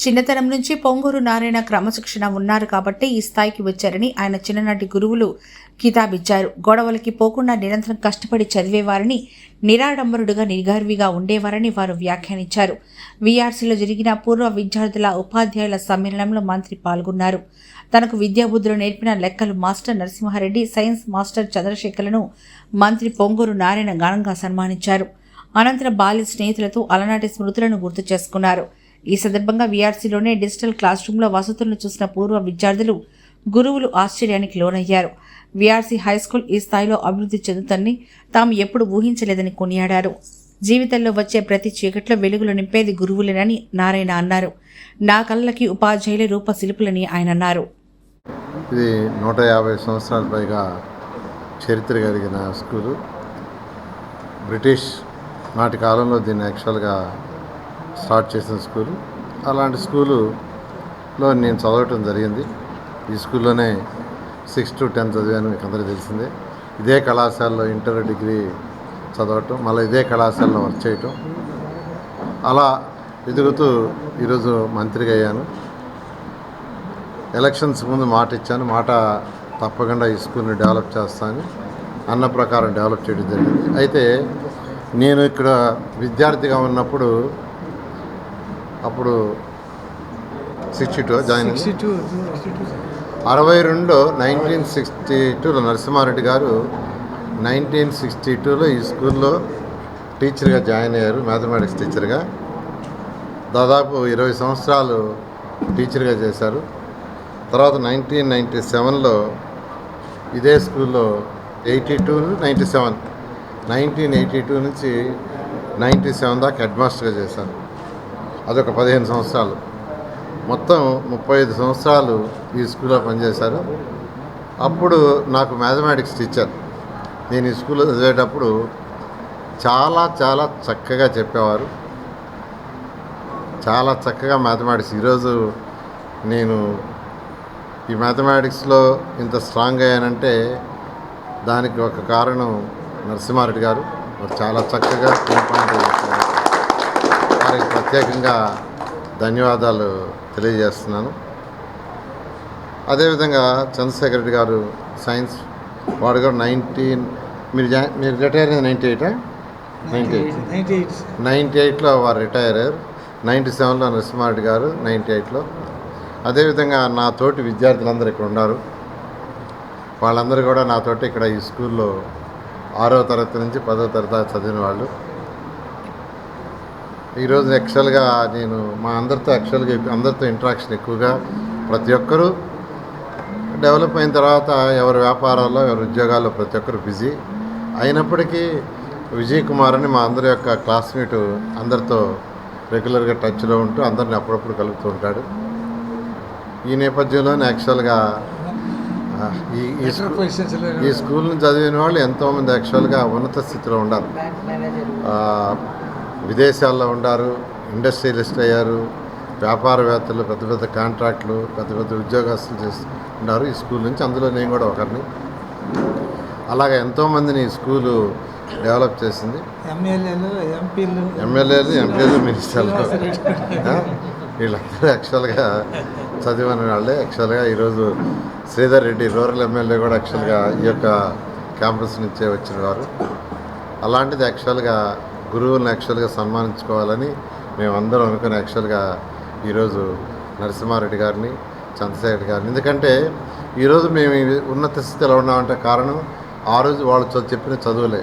చిన్నతనం నుంచి పొంగూరు నారాయణ క్రమశిక్షణ ఉన్నారు కాబట్టి ఈ స్థాయికి వచ్చారని ఆయన చిన్ననాటి గురువులు కితాబిచ్చారు. గొడవలకి పోకుండా నిరంతరం కష్టపడి చదివేవారని నిరాడంబరుడుగా నిగర్విగా ఉండేవారని వారు వ్యాఖ్యానించారు. వీఆర్సీలో జరిగిన పూర్వ విద్యార్థుల ఉపాధ్యాయుల సమ్మేళనంలో మంత్రి పాల్గొన్నారు. తనకు విద్యాబుద్ధులు నేర్పిన లెక్కలు మాస్టర్ నరసింహారెడ్డి సైన్స్ మాస్టర్ చంద్రశేఖర్లను మంత్రి పొంగూరు నారాయణ ఘనంగా సన్మానించారు. అనంతరం బాల్య స్నేహితులతో అలనాటి స్మృతులను గుర్తు చేసుకున్నారు. ఈ సందర్భంగా వీఆర్సీలోనే డిజిటల్ క్లాస్ రూమ్లో వసతులను చూసిన పూర్వ విద్యార్థులు గురువులు ఆశ్చర్యానికి లోనయ్యారు. వీఆర్సీ హైస్కూల్ ఈ స్థాయిలో అభివృద్ధి చెందుతుందని తాము ఎప్పుడు ఊహించలేదని కొనియాడారు. జీవితంలో వచ్చే ప్రతి చీకట్లో వెలుగులు నింపేది గురువులేనని నారాయణ అన్నారు. నా కళ్ళకి ఉపాధ్యాయులే రూపశిల్పులని ఆయన అన్నారు. ఇది నూట యాభై సంవత్సరాల పైగా చరిత్ర కలిగిన స్కూలు. బ్రిటిష్ నాటి కాలంలో దీన్ని యాక్చువల్గా స్టార్ట్ చేసిన స్కూలు. అలాంటి స్కూలులో నేను చదవటం జరిగింది. ఈ స్కూల్లోనే సిక్స్ టు టెన్త్ చదివాను మీకు అందరికీ తెలిసిందే. ఇదే కళాశాలలో ఇంటర్ డిగ్రీ చదవటం మళ్ళీ ఇదే కళాశాలలో వర్క్ చేయటం. అలా ఎదుగుతూ ఈరోజు మంత్రిగా అయ్యాను. ఎలక్షన్స్ ముందు మాట ఇచ్చాను. మాట తప్పకుండా ఈ స్కూల్ని డెవలప్ చేస్తాను అన్న ప్రకారం డెవలప్ చేయడం జరిగింది. అయితే నేను ఇక్కడ విద్యార్థిగా ఉన్నప్పుడు అప్పుడు సిక్స్టీ టూ జాయిన్. అరవై రెండు నైన్టీన్ సిక్స్టీ టూలో నరసింహారెడ్డి గారు నైన్టీన్ సిక్స్టీ టూలో ఈ స్కూల్లో టీచర్గా జాయిన్ అయ్యారు మ్యాథమెటిక్స్ టీచర్గా. దాదాపు ఇరవై సంవత్సరాలు టీచర్గా చేశారు. తర్వాత నైన్టీన్ నైంటీ సెవెన్లో ఇదే స్కూల్లో eighty two ninety seven nineteen eighty two నుంచి నైంటీ సెవెన్ దాకా హెడ్ మాస్టర్గా చేశాను. అదొక పదిహేను సంవత్సరాలు. మొత్తం ముప్పై ఐదు సంవత్సరాలు ఈ స్కూల్లో పనిచేశారు. అప్పుడు నాకు మ్యాథమెటిక్స్ టీచర్. నేను ఈ స్కూల్లో చదివేటప్పుడు చాలా చాలా చక్కగా చెప్పేవారు. చాలా చక్కగా మ్యాథమెటిక్స్. ఈరోజు నేను ఈ మ్యాథమెటిక్స్లో ఇంత స్ట్రాంగ్ అయ్యానంటే దానికి ఒక కారణం నరసింహారెడ్డి గారు. చాలా చక్కగా పాయింట్ వారికి ప్రత్యేకంగా ధన్యవాదాలు తెలియజేస్తున్నాను. అదేవిధంగా చంద్రశేఖర్ రెడ్డి గారు సైన్స్ వాడు కూడా నైన్టీన్ మీరు జా మీరు రిటైర్ అయింది ninety ఎయిటా? Ninety eight. Ninety eight. Ninety ఎయిట్లో వారు రిటైర్ అయ్యారు. నైంటీ సెవెన్లో నరసింహారెడ్డి గారు నైంటీ ఎయిట్లో. అదేవిధంగా నా తోటి విద్యార్థులందరూ ఇక్కడ ఉన్నారు. వాళ్ళందరూ కూడా నాతోటి ఇక్కడ ఈ స్కూల్లో ఆరో తరగతి నుంచి పదో తరగతి చదివిన వాళ్ళు. ఈరోజు యాక్చువల్గా నేను మా అందరితో యాక్చువల్గా అందరితో ఇంటరాక్షన్ ఎక్కువగా ప్రతి ఒక్కరూ డెవలప్ అయిన తర్వాత ఎవరి వ్యాపారాల్లో ఎవరి ఉద్యోగాల్లో ప్రతి ఒక్కరు బిజీ అయినప్పటికీ విజయ్ కుమార్ అని మా అందరి యొక్క క్లాస్మేట్ అందరితో రెగ్యులర్గా టచ్లో ఉంటూ అందరిని అప్పుడప్పుడు కలుపుతూ ఉంటాడు. ఈ నేపథ్యంలోనే యాక్చువల్గా ఈ ఈ స్కూ- ఈ స్కూల్ని చదివిన వాళ్ళు ఎంతోమంది యాక్చువల్గా ఉన్నత స్థితిలో ఉండాలి. ఆ, విదేశాల్లో ఉండారు ఇండస్ట్రియలిస్ట్ అయ్యారు వ్యాపారవేత్తలు పెద్ద పెద్ద కాంట్రాక్టులు పెద్ద పెద్ద ఉద్యోగస్తులు చేస్తూ ఉన్నారు. ఈ స్కూల్ నుంచి అందులో నేను కూడా ఒకరిని. అలాగే ఎంతోమందిని ఈ స్కూలు డెవలప్ చేసింది. ఎమ్మెల్యేలు ఎంపీలు. ఎమ్మెల్యేలు ఎంపీలు మినిస్టర్లు? వీళ్ళందరూ యాక్చువల్గా చదివిన వాళ్ళే. యాక్చువల్గా ఈరోజు శ్రీధర్ రెడ్డి రూరల్ ఎమ్మెల్యే కూడా యాక్చువల్గా ఈ యొక్క క్యాంపస్ నుంచే వచ్చిన వారు అలాంటిది యాక్చువల్గా గురువులను యాక్చువల్గా సన్మానించుకోవాలని మేమందరం అనుకుని యాక్చువల్గా ఈరోజు నరసింహారెడ్డి గారిని చంద్రశేఖర్ గారిని. ఎందుకంటే ఈరోజు మేము ఉన్నత స్థితిలో ఉన్నామంటే కారణం ఆ రోజు వాళ్ళు చెప్పిన చదువులే.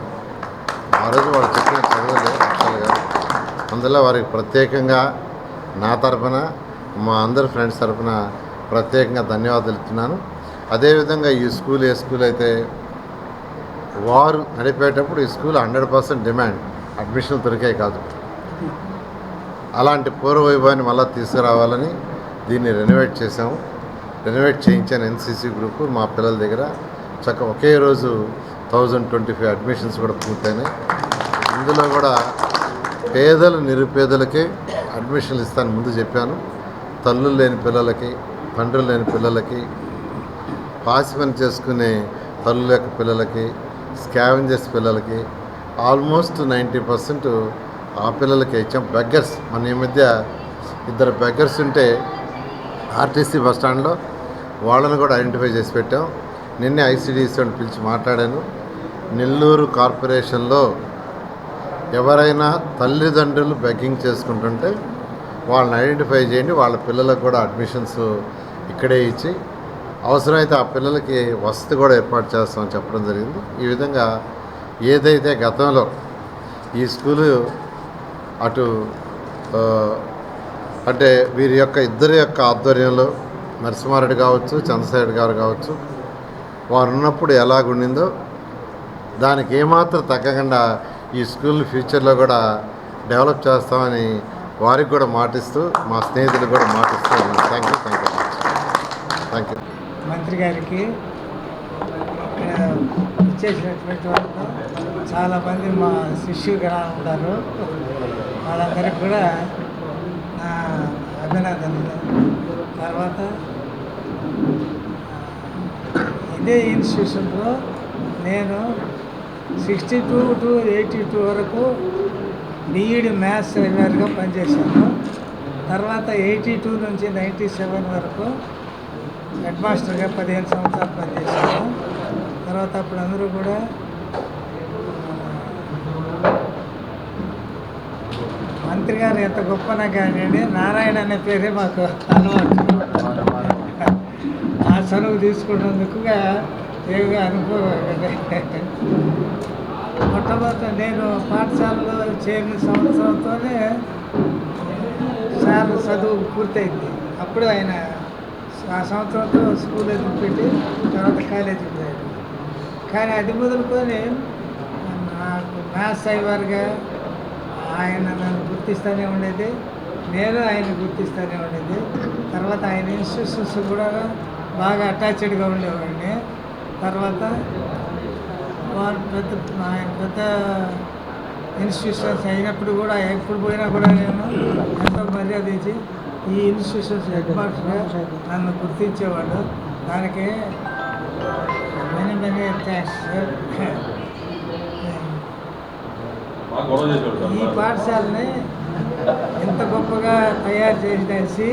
ఆ రోజు వాళ్ళు చెప్పిన చదువులే యాక్చువల్గా అందులో వారికి ప్రత్యేకంగా నా తరపున మా అందరి ఫ్రెండ్స్ తరఫున ప్రత్యేకంగా ధన్యవాదాలు ఇస్తున్నాను. అదేవిధంగా ఈ స్కూల్ ఏ స్కూల్ అయితే వారు నడిపేటప్పుడు ఈ స్కూల్ హండ్రెడ్ పర్సెంట్ డిమాండ్. అడ్మిషన్లు దొరికాయి కాదు. అలాంటి పూర్వ వైభవాన్ని మళ్ళీ తీసుకురావాలని దీన్ని రెనోవేట్ చేసాము రెనోవేట్ చేయించాను ఎన్సీసీ గ్రూప్ మా పిల్లల దగ్గర. చక్క ఒకే రోజు థౌజండ్ ట్వంటీ ఫైవ్ అడ్మిషన్స్ కూడా పూర్తయినాయి. ఇందులో కూడా పేదలు నిరుపేదలకే అడ్మిషన్లు ఇస్తాను ముందు చెప్పాను. తల్లులు లేని పిల్లలకి తండ్రులు లేని పిల్లలకి పాసి పని చేసుకునే తల్లుల యొక్క పిల్లలకి స్కావెంజర్స్ పిల్లలకి ఆల్మోస్ట్ నైంటీ పర్సెంట్ ఆ పిల్లలకి ఇచ్చాం. బెగ్గర్స్ మన ఈ మధ్య ఇద్దరు బెగ్గర్స్ ఉంటే ఆర్టీసీ బస్ స్టాండ్లో వాళ్ళని కూడా ఐడెంటిఫై చేసి పెట్టాం. నిన్నే ఐసీడీసీ అని పిలిచి మాట్లాడాను. నెల్లూరు కార్పొరేషన్లో ఎవరైనా తల్లిదండ్రులు బెగ్గింగ్ చేసుకుంటుంటే వాళ్ళని ఐడెంటిఫై చేయండి. వాళ్ళ పిల్లలకు కూడా అడ్మిషన్స్ ఇక్కడే ఇచ్చి అవసరమైతే ఆ పిల్లలకి వసతి కూడా ఏర్పాటు చేస్తామని చెప్పడం జరిగింది. ఈ విధంగా ఏదైతే గతంలో ఈ స్కూలు అటు అంటే వీరి యొక్క ఇద్దరి యొక్క ఆధ్వర్యంలో నరసింహారెడ్డి కావచ్చు చంద్రశేఖర్ గారు కావచ్చు వారు ఉన్నప్పుడు ఎలాగుండిందో దానికి ఏమాత్రం తగ్గకుండా ఈ స్కూల్ ఫ్యూచర్లో కూడా డెవలప్ చేస్తామని వారికి కూడా మాటిస్తూ మా స్నేహితులు కూడా మాటిస్తూ thank you thank you thank you మంత్రి గారికి ఇక్కడ ఇచ్చేసినటువంటి వాళ్ళు చాలామంది మా శిష్యుగా ఉంటారు. వాళ్ళందరికీ కూడా నా అభినందనలు. తర్వాత ఇదే ఇన్స్టిట్యూషన్లో నేను sixty two to eighty two వరకు బీఈడి మ్యాథ్స్ ట్రైనర్గా పనిచేశాను. తర్వాత ఎయిటీ టూ నుంచి నైంటీ సెవెన్ వరకు హెడ్ మాస్టర్గా పదిహేను సంవత్సరాలు పనిచేశాను. తర్వాత అప్పుడు అందరూ కూడా మంత్రి గారు ఎంత గొప్పనా కానివ్వండి నారాయణ అనే పేరే మాకు అలవాటు. ఆ చనువు తీసుకున్నందుకుగా ఏవిగా అనుకోవాలి మొట్టమొదట నేను పాఠశాలలో చేరిన సంవత్సరంతోనే సార్ చదువు పూర్తయింది. అప్పుడు ఆయన ఆ సంవత్సరంతో స్కూల్ పెట్టి తర్వాత కాలేజీ కానీ అది మొదలుకొని నాకు మ్యాథ్స్ అయ్యేవారుగా ఆయన నన్ను గుర్తిస్తూనే ఉండేది. నేను ఆయన గుర్తిస్తూనే ఉండేది. తర్వాత ఆయన ఇన్స్టిట్యూషన్స్ కూడా బాగా అటాచ్డ్గా ఉండేవాడిని. తర్వాత వారు పెద్ద ఆయన పెద్ద ఇన్స్టిట్యూషన్స్ అయినప్పుడు కూడా ఎప్పుడు పోయినా కూడా నేను ఎంతో మర్యాద ఇచ్చి ఈ ఇన్స్టిట్యూషన్స్ హెడ్ మాస్టర్ నన్ను గుర్తించేవాడు. దానికి ఈ పాఠశాలని ఎంత గొప్పగా తయారు చేసేసి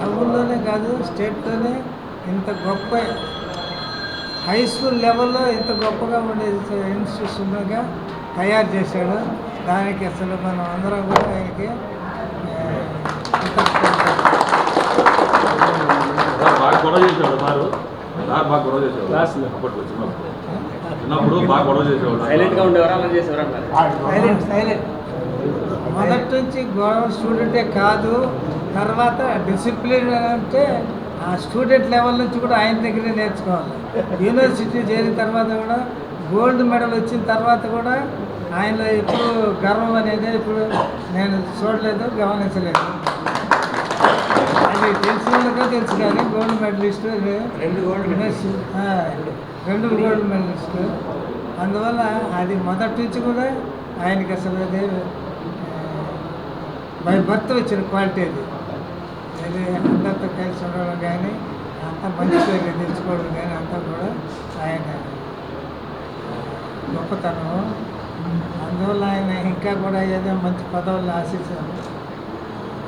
టౌన్లోనే కాదు స్టేట్లోనే ఇంత గొప్ప హై స్కూల్ లెవెల్లో ఇంత గొప్పగా ఉండే ఇన్స్టిట్యూషన్గా తయారు చేశాడు. దానికి అసలు మనం అందరం కూడా ఆయనకి బాగా గొడవ చేసేవాడు సారు బాగా గొడవ చేసేవాడు అప్పట్లో చిన్నప్పుడు. చిన్నప్పుడు బాగా గొడవ సైలెంట్గా ఉండేవారా అలా చేసేవారా అన్నారు సైలెంట్ సైలెంట్ మొదటి నుంచి గొడవ స్టూడెంటే కాదు తర్వాత డిసిప్లిన్ అంటే ఆ స్టూడెంట్ లెవెల్ నుంచి కూడా ఆయన దగ్గరే నేర్చుకోవాలి. యూనివర్సిటీ చేరిన తర్వాత కూడా గోల్డ్ మెడల్ వచ్చిన తర్వాత కూడా ఆయనలో ఎప్పుడు గర్వం అనేది ఇప్పుడు నేను చూడలేదు గమనించలేదు. అది తెలిసిన వాళ్ళకే తెలుసు కానీ గోల్డ్ మెడలిస్ట్ రెండు గోల్డ్ మెడలిస్ట్ రెండు. గోల్డ్ మెడలిస్ట్ అందువల్ల అది మొదటి నుంచి కూడా ఆయనకి అసలు అది బై బర్త్ వచ్చిన క్వాలిటీ అది. అది అందరితో కలిసి ఉండడం కానీ అంతా మంచి పేరు తెచ్చుకోవడం కానీ అంతా కూడా ఆయన గొప్పతనం. అందువల్ల ఆయన ఇంకా కూడా ఏదో మంచి పదవులు ఆశించాము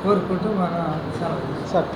కోరుకుంటూ మనం సెలవు తీసుకుంటాం.